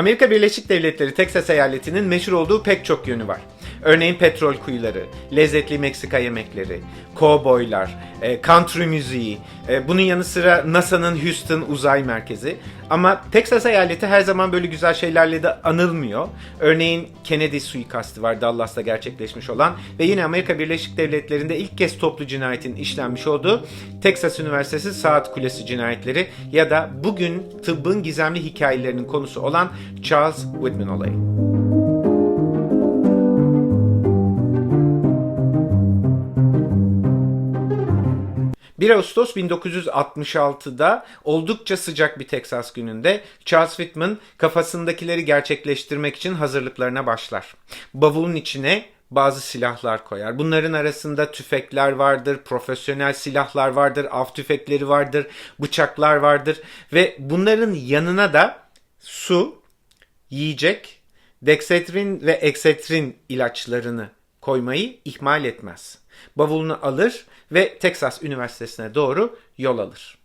Amerika Birleşik Devletleri Teksas eyaletinin meşhur olduğu pek çok yönü var. Örneğin petrol kuyuları, lezzetli Meksika yemekleri, kovboylar, e, country müziği, e, bunun yanı sıra NASA'nın Houston Uzay Merkezi. Ama Teksas eyaleti her zaman böyle güzel şeylerle de anılmıyor. Örneğin Kennedy suikastı var Dallas'ta gerçekleşmiş olan ve yine Amerika Birleşik Devletleri'nde ilk kez toplu cinayetin işlenmiş olduğu Texas Üniversitesi Saat Kulesi cinayetleri ya da bugün tıbbın gizemli hikayelerinin konusu olan Charles Whitman olayı. 1 Ağustos 1966'da oldukça sıcak bir Teksas gününde Charles Whitman kafasındakileri gerçekleştirmek için hazırlıklarına başlar. Bavulun içine bazı silahlar koyar. Bunların arasında tüfekler vardır, profesyonel silahlar vardır, av tüfekleri vardır, bıçaklar vardır ve bunların yanına da su, yiyecek, deksetrin ve eksetrin ilaçlarını koymayı ihmal etmez. Bavulunu alır ve Texas Üniversitesi'ne doğru yol alır.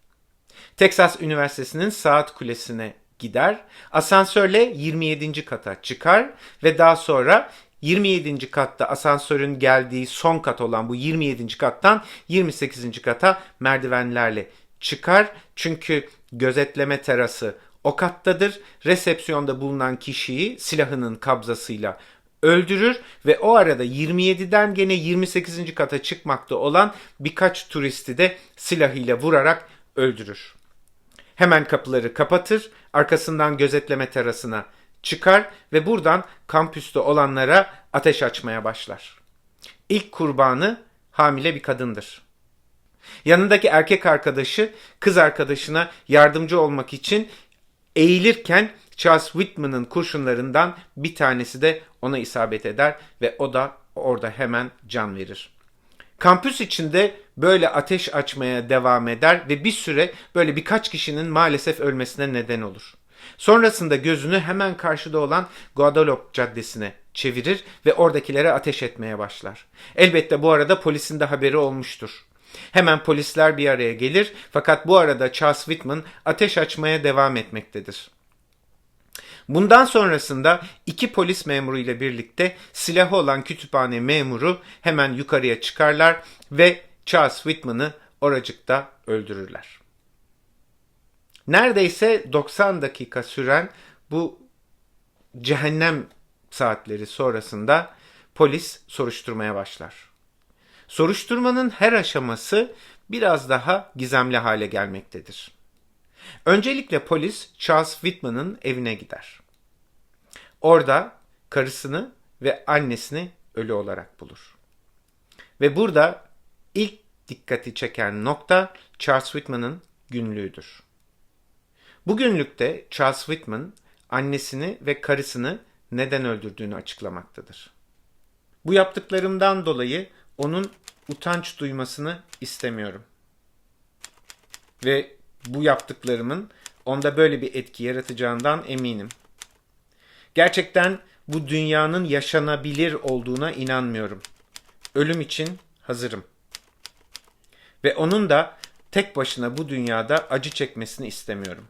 Texas Üniversitesi'nin saat kulesine gider, asansörle 27. kata çıkar ve daha sonra 27. katta asansörün geldiği son kat olan bu 27. kattan 28. kata merdivenlerle çıkar. Çünkü gözetleme terası o kattadır. Resepsiyonda bulunan kişiyi silahının kabzasıyla öldürür ve o arada 27'den gene 28. kata çıkmakta olan birkaç turisti de silahıyla vurarak öldürür. Hemen kapıları kapatır, arkasından gözetleme terasına çıkar ve buradan kampüste olanlara ateş açmaya başlar. İlk kurbanı hamile bir kadındır. Yanındaki erkek arkadaşı kız arkadaşına yardımcı olmak için eğilirken Charles Whitman'ın kurşunlarından bir tanesi de ona isabet eder ve o da orada hemen can verir. Kampüs içinde böyle ateş açmaya devam eder ve bir süre böyle birkaç kişinin maalesef ölmesine neden olur. Sonrasında gözünü hemen karşıda olan Guadalupe Caddesi'ne çevirir ve oradakilere ateş etmeye başlar. Elbette bu arada polisin de haberi olmuştur. Hemen polisler bir araya gelir fakat bu arada Charles Whitman ateş açmaya devam etmektedir. Bundan sonrasında iki polis memuru ile birlikte silahı olan kütüphane memuru hemen yukarıya çıkarlar ve Charles Whitman'ı oracıkta öldürürler. Neredeyse 90 dakika süren bu cehennem saatleri sonrasında polis soruşturmaya başlar. Soruşturmanın her aşaması biraz daha gizemli hale gelmektedir. Öncelikle polis Charles Whitman'ın evine gider. Orada karısını ve annesini ölü olarak bulur. Ve burada ilk dikkati çeken nokta Charles Whitman'ın günlüğüdür. Bu günlükte Charles Whitman annesini ve karısını neden öldürdüğünü açıklamaktadır. Bu yaptıklarımdan dolayı onun utanç duymasını istemiyorum. Ve bu yaptıklarımın onda böyle bir etki yaratacağından eminim. Gerçekten bu dünyanın yaşanabilir olduğuna inanmıyorum. Ölüm için hazırım. Ve onun da tek başına bu dünyada acı çekmesini istemiyorum.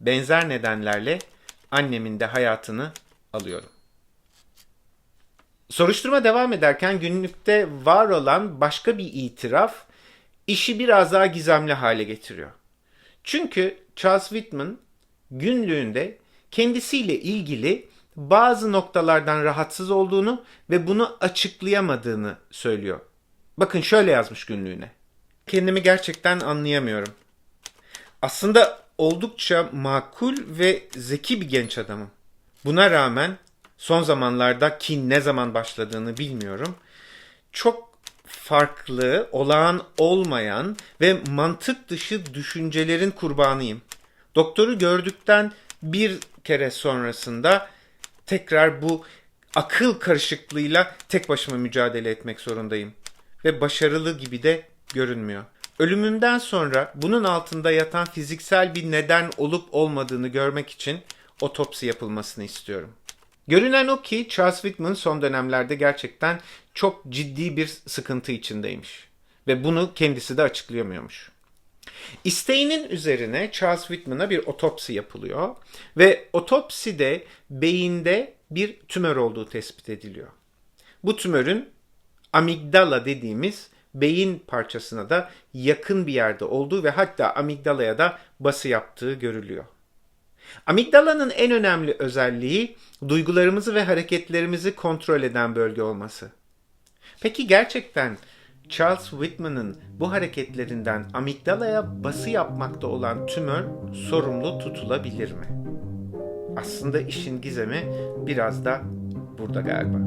Benzer nedenlerle annemin de hayatını alıyorum. Soruşturma devam ederken günlükte var olan başka bir itiraf işi biraz daha gizemli hale getiriyor. Çünkü Charles Whitman günlüğünde kendisiyle ilgili bazı noktalardan rahatsız olduğunu ve bunu açıklayamadığını söylüyor. Bakın şöyle yazmış günlüğüne. Kendimi gerçekten anlayamıyorum. Aslında oldukça makul ve zeki bir genç adamım. Buna rağmen son zamanlarda ki ne zaman başladığını bilmiyorum. Çok farklı, olağan olmayan ve mantık dışı düşüncelerin kurbanıyım. Doktoru gördükten bir kere sonrasında tekrar bu akıl karışıklığıyla tek başıma mücadele etmek zorundayım. Ve başarılı gibi de görünmüyor. Ölümümden sonra bunun altında yatan fiziksel bir neden olup olmadığını görmek için otopsi yapılmasını istiyorum. Görünen o ki Charles Whitman son dönemlerde gerçekten çok ciddi bir sıkıntı içindeymiş. Ve bunu kendisi de açıklayamıyormuş. İsteğinin üzerine Charles Whitman'a bir otopsi yapılıyor ve otopside beyinde bir tümör olduğu tespit ediliyor. Bu tümörün amigdala dediğimiz beyin parçasına da yakın bir yerde olduğu ve hatta amigdalaya da bası yaptığı görülüyor. Amigdalanın en önemli özelliği duygularımızı ve hareketlerimizi kontrol eden bölge olması. Peki gerçekten Charles Whitman'ın bu hareketlerinden amigdalaya bası yapmakta olan tümör sorumlu tutulabilir mi? Aslında işin gizemi biraz da burada galiba.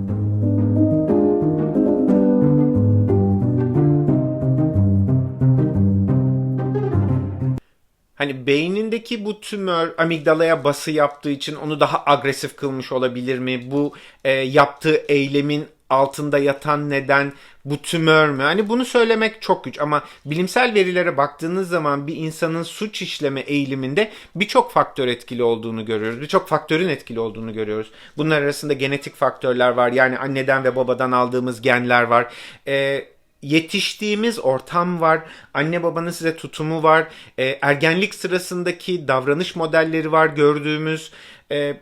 Hani beynindeki bu tümör amigdalaya bası yaptığı için onu daha agresif kılmış olabilir mi? Bu e, yaptığı eylemin altında yatan neden bu tümör mü? Hani bunu söylemek çok güç ama bilimsel verilere baktığınız zaman bir insanın suç işleme eğiliminde birçok faktör etkili olduğunu görüyoruz. Birçok faktörün etkili olduğunu görüyoruz. Bunlar arasında genetik faktörler var. Yani anneden ve babadan aldığımız genler var. Eee yetiştiğimiz ortam var, anne babanın size tutumu var, e, ergenlik sırasındaki davranış modelleri var gördüğümüz, e,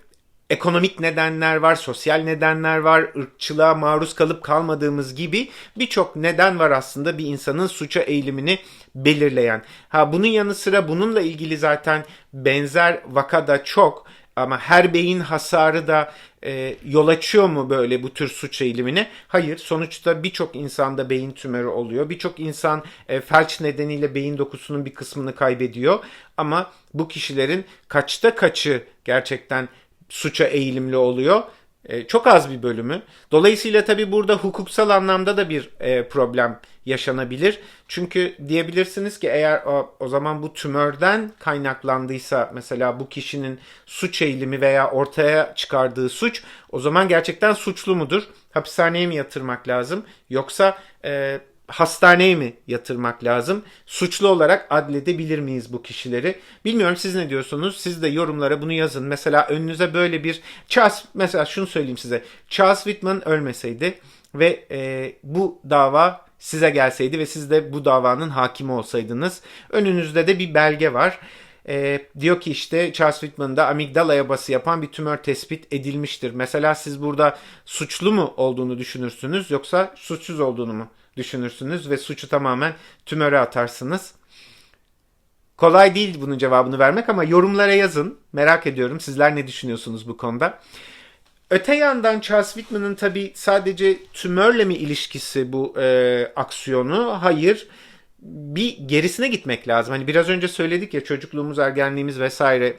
ekonomik nedenler var, sosyal nedenler var, ırkçılığa maruz kalıp kalmadığımız gibi birçok neden var aslında bir insanın suça eğilimini belirleyen. Ha bunun yanı sıra bununla ilgili zaten benzer vakada çok ama her beyin hasarı da e, yol açıyor mu böyle bu tür suç eğilimine? Hayır. Sonuçta birçok insanda beyin tümörü oluyor. Birçok insan e, felç nedeniyle beyin dokusunun bir kısmını kaybediyor. Ama bu kişilerin kaçta kaçı gerçekten suça eğilimli oluyor? E, çok az bir bölümü. Dolayısıyla tabii burada hukuksal anlamda da bir e, problem yaşanabilir. Çünkü diyebilirsiniz ki eğer o, o zaman bu tümörden kaynaklandıysa mesela bu kişinin suç eğilimi veya ortaya çıkardığı suç o zaman gerçekten suçlu mudur? Hapishaneye mi yatırmak lazım? Yoksa e, hastaneye mi yatırmak lazım? Suçlu olarak adledebilir miyiz bu kişileri? Bilmiyorum siz ne diyorsunuz? Siz de yorumlara bunu yazın. Mesela önünüze böyle bir Charles mesela şunu söyleyeyim size. Charles Whitman ölmeseydi ve e, bu dava size gelseydi ve siz de bu davanın hakimi olsaydınız. Önünüzde de bir belge var. E, diyor ki işte Charles Whitman'da amigdalaya bası yapan bir tümör tespit edilmiştir. Mesela siz burada suçlu mu olduğunu düşünürsünüz yoksa suçsuz olduğunu mu düşünürsünüz ve suçu tamamen tümöre atarsınız. Kolay değil bunun cevabını vermek ama yorumlara yazın. Merak ediyorum sizler ne düşünüyorsunuz bu konuda. Öte yandan Charles Whitman'ın tabi sadece tümörle mi ilişkisi bu e, aksiyonu? Hayır. Bir gerisine gitmek lazım. Hani biraz önce söyledik ya çocukluğumuz, ergenliğimiz vesaire.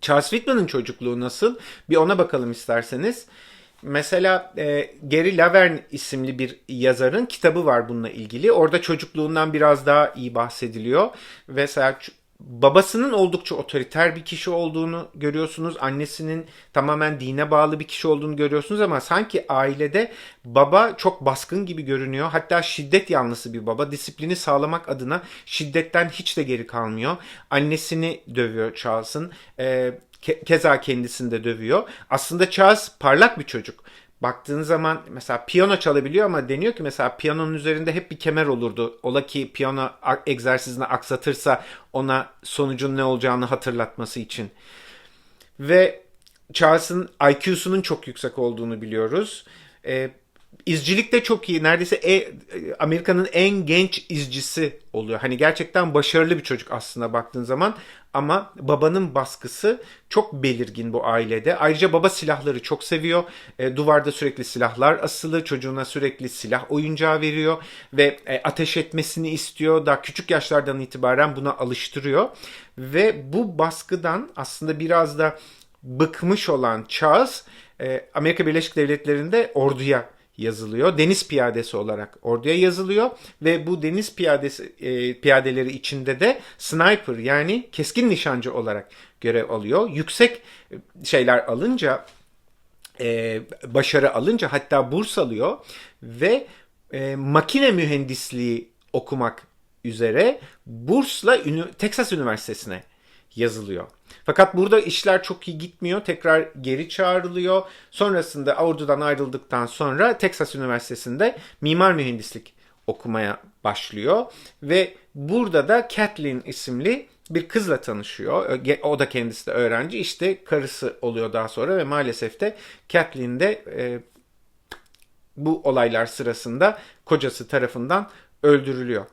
Charles Whitman'ın çocukluğu nasıl? Bir ona bakalım isterseniz. Mesela e, Gary Laverne isimli bir yazarın kitabı var bununla ilgili. Orada çocukluğundan biraz daha iyi bahsediliyor. Mesela babasının oldukça otoriter bir kişi olduğunu görüyorsunuz. Annesinin tamamen dine bağlı bir kişi olduğunu görüyorsunuz ama sanki ailede baba çok baskın gibi görünüyor. Hatta şiddet yanlısı bir baba. Disiplini sağlamak adına şiddetten hiç de geri kalmıyor. Annesini dövüyor Charles'ın. Ee, keza kendisini de dövüyor. Aslında Charles parlak bir çocuk. Baktığın zaman mesela piyano çalabiliyor ama deniyor ki mesela piyanonun üzerinde hep bir kemer olurdu. Ola ki piyano egzersizini aksatırsa ona sonucun ne olacağını hatırlatması için. Ve Charles'ın IQ'sunun çok yüksek olduğunu biliyoruz. Ee, izcilik de çok iyi. Neredeyse e, Amerika'nın en genç izcisi oluyor. Hani gerçekten başarılı bir çocuk aslında baktığın zaman. Ama babanın baskısı çok belirgin bu ailede. Ayrıca baba silahları çok seviyor. E, duvarda sürekli silahlar asılı. Çocuğuna sürekli silah oyuncağı veriyor. Ve e, ateş etmesini istiyor. Daha küçük yaşlardan itibaren buna alıştırıyor. Ve bu baskıdan aslında biraz da bıkmış olan Charles e, Amerika Birleşik Devletleri'nde orduya yazılıyor. Deniz piyadesi olarak orduya yazılıyor ve bu deniz piyadesi e, piyadeleri içinde de sniper yani keskin nişancı olarak görev alıyor. Yüksek e, şeyler alınca e, başarı alınca hatta burs alıyor ve e, makine mühendisliği okumak üzere bursla Texas Üniversitesi'ne yazılıyor. Fakat burada işler çok iyi gitmiyor. Tekrar geri çağrılıyor. Sonrasında ordudan ayrıldıktan sonra Texas Üniversitesi'nde mimar mühendislik okumaya başlıyor ve burada da Kathleen isimli bir kızla tanışıyor. O da kendisi de öğrenci. İşte karısı oluyor daha sonra ve maalesef de Kathleen de e, bu olaylar sırasında kocası tarafından öldürülüyor.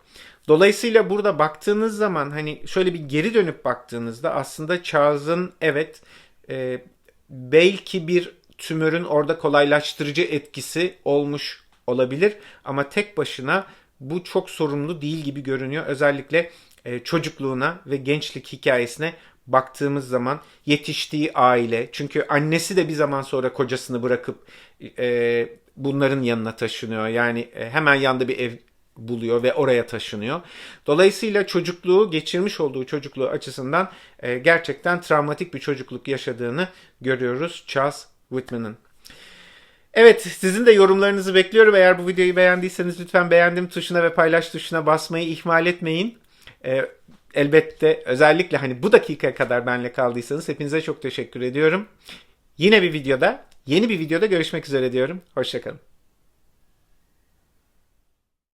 Dolayısıyla burada baktığınız zaman hani şöyle bir geri dönüp baktığınızda aslında Charles'ın evet e, belki bir tümörün orada kolaylaştırıcı etkisi olmuş olabilir ama tek başına bu çok sorumlu değil gibi görünüyor. Özellikle e, çocukluğuna ve gençlik hikayesine baktığımız zaman yetiştiği aile çünkü annesi de bir zaman sonra kocasını bırakıp e, bunların yanına taşınıyor. Yani e, hemen yanında bir ev buluyor ve oraya taşınıyor. Dolayısıyla çocukluğu, geçirmiş olduğu çocukluğu açısından e, gerçekten travmatik bir çocukluk yaşadığını görüyoruz Charles Whitman'ın. Evet, sizin de yorumlarınızı bekliyorum. Eğer bu videoyu beğendiyseniz lütfen beğendim tuşuna ve paylaş tuşuna basmayı ihmal etmeyin. Ee, elbette özellikle hani bu dakikaya kadar benle kaldıysanız hepinize çok teşekkür ediyorum. Yine bir videoda, yeni bir videoda görüşmek üzere diyorum. Hoşçakalın.